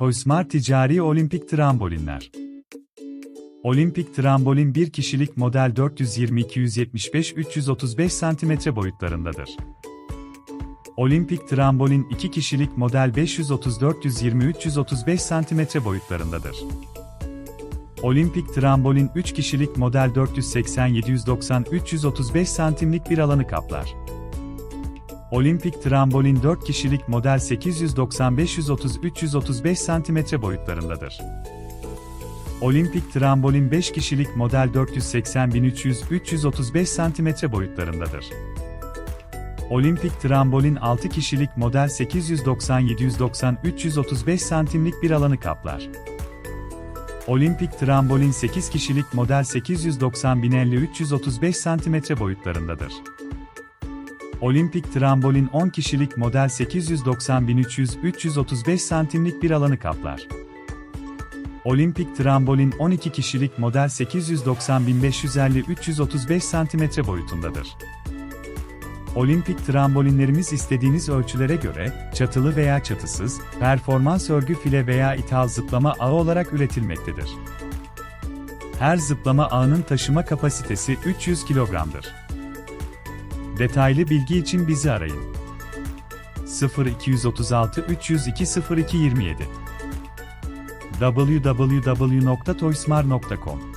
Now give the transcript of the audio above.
Toysmar Ticari Olimpik Trambolinler Olimpik trambolin bir kişilik model 420-275-335 cm boyutlarındadır. Olimpik trambolin 2 kişilik model 530-420-335 cm boyutlarındadır. Olimpik trambolin 3 kişilik model 480-790-335 santimlik bir alanı kaplar. Olimpik trambolin 4 kişilik model 890-530-335 cm boyutlarındadır. Olimpik trambolin 5 kişilik model 480-1300-335 cm boyutlarındadır. Olimpik trambolin 6 kişilik model 890-790-335 santimlik bir alanı kaplar. Olimpik trambolin 8 kişilik model 890-1050-335 cm boyutlarındadır. Olimpik trambolin 10 kişilik model 890-1300-335 santimlik bir alanı kaplar. Olimpik trambolin 12 kişilik model 890-1550-335 cm boyutundadır. Olimpik trambolinlerimiz istediğiniz ölçülere göre, çatılı veya çatısız, performans örgü file veya ithal zıplama ağı olarak üretilmektedir. Her zıplama ağının taşıma kapasitesi 300 kilogramdır. Detaylı bilgi için bizi arayın. 0236 302 0227 www.toysmar.com